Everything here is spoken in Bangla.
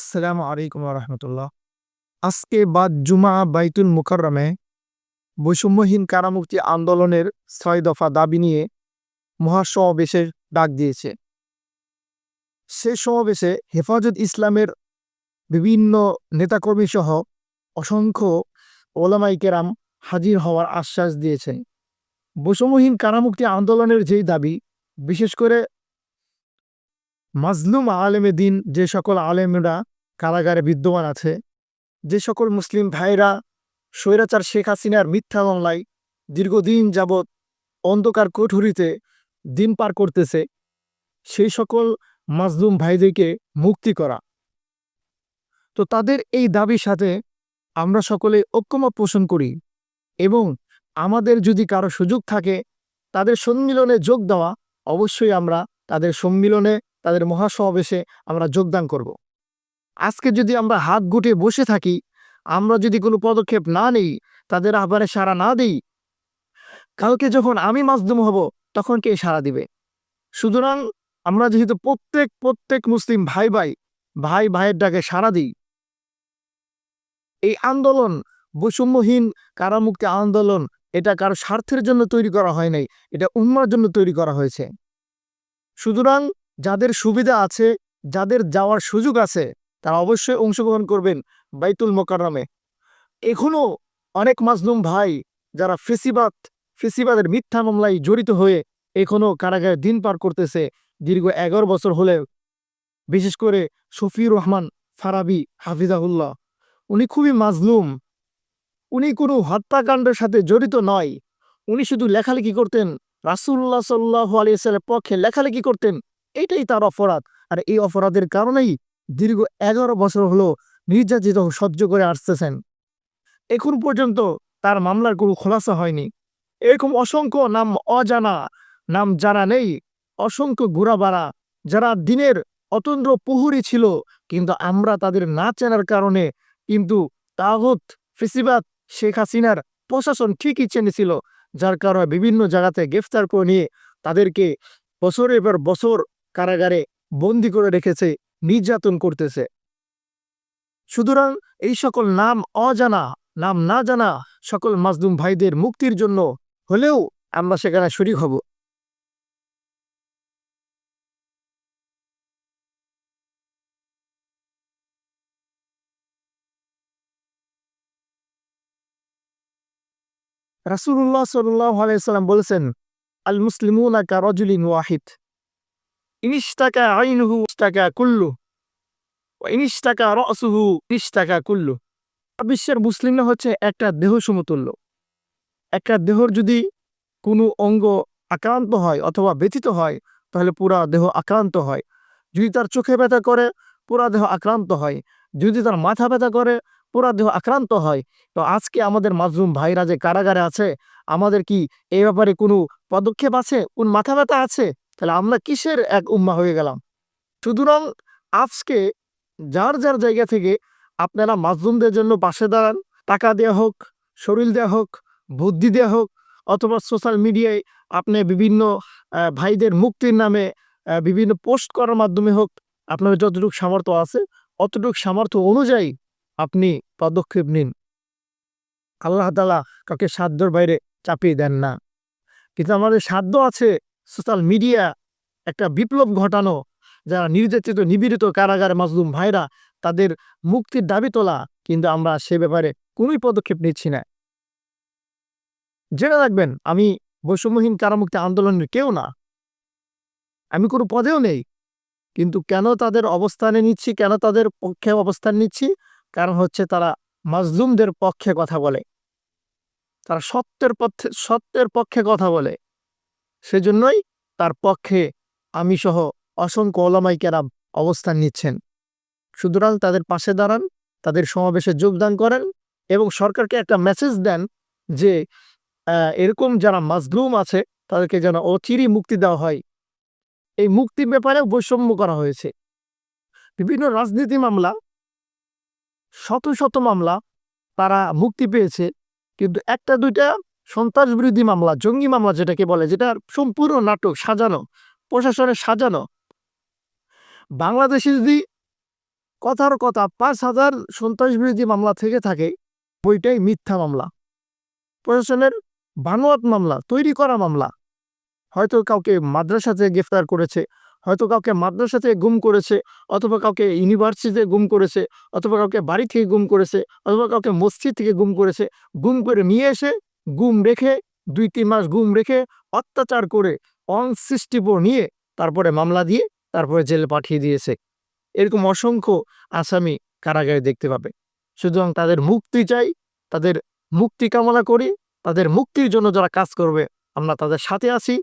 আসসালামু আলাইকুম রহমতুল্লাহ। আজকে বাদ জুমা বাইতুল মুকাররমে বৈষম্যহীন কারামুক্তি আন্দোলনের ছয় দফা দাবি নিয়ে মহাসমাবেশের ডাক দিয়েছে। সে সমাবেশে হেফাজত ইসলামের বিভিন্ন নেতাকর্মী সহ অসংখ্য ওলামাই কেরাম হাজির হওয়ার আশ্বাস দিয়েছেন বৈষম্যহীন কারামুক্তি আন্দোলনের যেই দাবি, বিশেষ করে মাজলুম আলেমে দিন যে সকল আলেমরা কারাগারে বিদ্যমান আছে, যে সকল মুসলিম ভাইরা স্বৈরাচার শেখ হাসিনার মিথ্যা মামলায় দীর্ঘদিন যাবৎ অন্ধকার কঠুরিতে দিন পার করতেছে, সেই সকল মাজলুম ভাইদেরকে মুক্তি করা। তো তাদের এই দাবির সাথে আমরা সকলে ঐক্যমত পোষণ করি এবং আমাদের যদি কারও সুযোগ থাকে, তাদের সম্মিলনে যোগ দেওয়া অবশ্যই আমরা তাদের সম্মিলনে তাদের মহাসমাবেশে আমরা যোগদান করব। আজকে যদি আমরা হাত গুটিয়ে বসে থাকি, আমরা যদি কোনো পদক্ষেপ না নেই, তাদের আহ্বানে সাড়া না দিই, কালকে যখন আমি মাজদুম হব, তখন কে সাড়া দিবে? সুতরাং আমরা যেহেতু প্রত্যেক প্রত্যেক মুসলিম ভাই ভাই ভাই, ভাইয়ের ডাকে সাড়া দিই। এই আন্দোলন বৈষম্যহীন, কারামুক্তি আন্দোলন, এটা কারও স্বার্থের জন্য তৈরি করা হয় নাই, এটা উন্মার জন্য তৈরি করা হয়েছে। সুতরাং যাদের সুবিধা আছে, যাদের যাওয়ার সুযোগ আছে, তারা অবশ্যই অংশগ্রহণ করবেন বাইতুল মোকাররমে। এখনও অনেক মাজলুম ভাই যারা ফেসিবাদ, ফেসিবাদের মিথ্যা মামলায় জড়িত হয়ে এখনও কারাগারে দিন পার করতেছে, দীর্ঘ এগারো বছর হলেও। বিশেষ করে শফিউর রহমান ফারাবি হাফিজাহুল্লাহ, উনি খুবই মাজলুম। উনি কোনো হত্যাকাণ্ডের সাথে জড়িত নয়। উনি শুধু লেখালেখি করতেন রাসুল্লাহ সাল্লাহ আলিয়াল্লামের পক্ষে লেখালেখি করতেন এটাই তার অপরাধ। আর এই অপরাধের কারণেই দীর্ঘ এগারো বছর হলো নির্যাতিত সহ্য করে আসতেছেন। এখন পর্যন্ত তার মামলার কোনো খোলাসা হয়নি। এরকম অসংখ্য নাম অজানা, নাম জানা নেই। অসংখ্য ঘোরাবাড়া যারা দিনের অতন্দ্র প্রহরী ছিল, কিন্তু আমরা তাদের না চেনার কারণে কিন্তু তাহত ফেসিবাদ, শেখ হাসিনার প্রশাসন ঠিকই চেনেছিল, যার কারণে বিভিন্ন জায়গাতে গ্রেফতার করে নিয়ে তাদেরকে বছরের পর বছর কারাগারে বন্দি করে রেখেছে, নির্যাতন করতেছে। সুতরাং এই সকল নাম অজানা, নাম না জানা সকল মাজদুম ভাইদের মুক্তির জন্য হলেও আমরা সেখানে শরিক হব। রাসুল্লাহ সাল্লাহ আলাইসাল্লাম বলেছেন আল মুসলিমুনা কা রজুলিন ওয়াহিদ। ইনিস্তাকা আইনুহু ইস্তাকা কুল্লু ইনিস্তাকা রসুহু ইস্তাকা কুল্লু বিশ্বের মুসলিমরা হচ্ছে একটা দেহ সমতুল্য। একটা দেহর যদি কোনো অঙ্গ আক্রান্ত হয় অথবা ব্যথিত হয়, তাহলে পুরা দেহ আক্রান্ত হয়। যদি তার চোখে ব্যথা করে, পুরা দেহ আক্রান্ত হয়। যদি তার মাথা ব্যথা করে, পুরা দেহ আক্রান্ত হয়। তো আজকে আমাদের মাজরুম ভাইরা যে কারাগারে আছে, আমাদের কি এই ব্যাপারে কোনো পদক্ষেপ আছে? কোন মাথা ব্যথা আছে? তাহলে আমরা কিসের এক উম্মা হয়ে গেলাম? সুতরাং আজকে যার যার জায়গা থেকে আপনারা মাজলুমদের জন্য পাশে দাঁড়ান, টাকা দেওয়া হোক, শরীর দেওয়া হোক, বুদ্ধি দেওয়া হোক, অথবা সোশ্যাল মিডিয়ায় আপনি বিভিন্ন ভাইদের মুক্তির নামে বিভিন্ন পোস্ট করার মাধ্যমে হোক আপনার যতটুকু সামর্থ্য আছে, অতটুকু সামর্থ্য অনুযায়ী আপনি পদক্ষেপ নিন। আল্লাহ তালা কাউকে সাধ্যর বাইরে চাপিয়ে দেন না। কিন্তু আমাদের সাধ্য আছে সোশ্যাল মিডিয়া একটা বিপ্লব ঘটানো, যারা নির্যাতিত, নিপীড়িত কারাগারে মাজলুম ভাইরা তাদের মুক্তির দাবি তোলা, কিন্তু আমরা সে ব্যাপারে কোনোই পদক্ষেপ নিচ্ছি না। জেনে রাখবেন, আমি বৈষম্যহীন কারামুক্তি আন্দোলনের কেউ না। আমি কোনো পদেও নেই। কিন্তু কেন তাদের অবস্থানে নিচ্ছি, কেন তাদের পক্ষে অবস্থান নিচ্ছি? কারণ হচ্ছে তারা মাজলুমদের পক্ষে কথা বলে। তারা সত্যের পক্ষে সত্যের পক্ষে কথা বলে। সেজন্যই তার পক্ষে আমি সহ অসংখ্য ওলামাই কেরাম অবস্থান নিচ্ছেন। সুতরাং তাদের পাশে দাঁড়ান, তাদের সমাবেশে যোগদান করেন এবং সরকারকে একটা মেসেজ দেন যে এরকম যারা মাজলুম আছে, তাদেরকে যেন অচিরই মুক্তি দেওয়া হয়। এই মুক্তির ব্যাপারে বৈষম্য করা হয়েছে। বিভিন্ন রাজনীতি মামলা, শত শত মামলা তারা মুক্তি পেয়েছে, কিন্তু একটা দুইটা সন্ত্রাস বিরোধী মামলা, জঙ্গি মামলা যেটাকে বলে, যেটা সম্পূর্ণ নাটক, সাজানো, প্রশাসনের সাজানো। বাংলাদেশে যদি কথার কথা পাঁচ হাজার সন্ত্রাস বিরোধী মামলা থেকে থাকে বইটাই মিথ্যা মামলা। প্রশাসনের বানোয়াট মামলা, তৈরি করা মামলা। হয়তো কাউকে মাদ্রাসাতে গ্রেফতার করেছে, হয়তো কাউকে মাদ্রাসাতে গুম করেছে, অথবা কাউকে ইউনিভার্সিটিতে গুম করেছে, অথবা কাউকে বাড়ি থেকে গুম করেছে, অথবা কাউকে মসজিদ থেকে গুম করেছে, গুম করে নিয়ে এসে গুম রেখে, দুই তিন মাস গুম রেখে অত্যাচার করে অনসৃষ্টিপর নিয়ে তারপরে মামলা দিয়ে তারপরে জেলে পাঠিয়ে দিয়েছে। এরকম অসংখ্য আসামি কারাগারে দেখতে পাবে। সুতরাং তাদের মুক্তি চাই, তাদের মুক্তি কামনা করি, তাদের মুক্তির জন্য যারা কাজ করবে, আমরা তাদের সাথে আছি।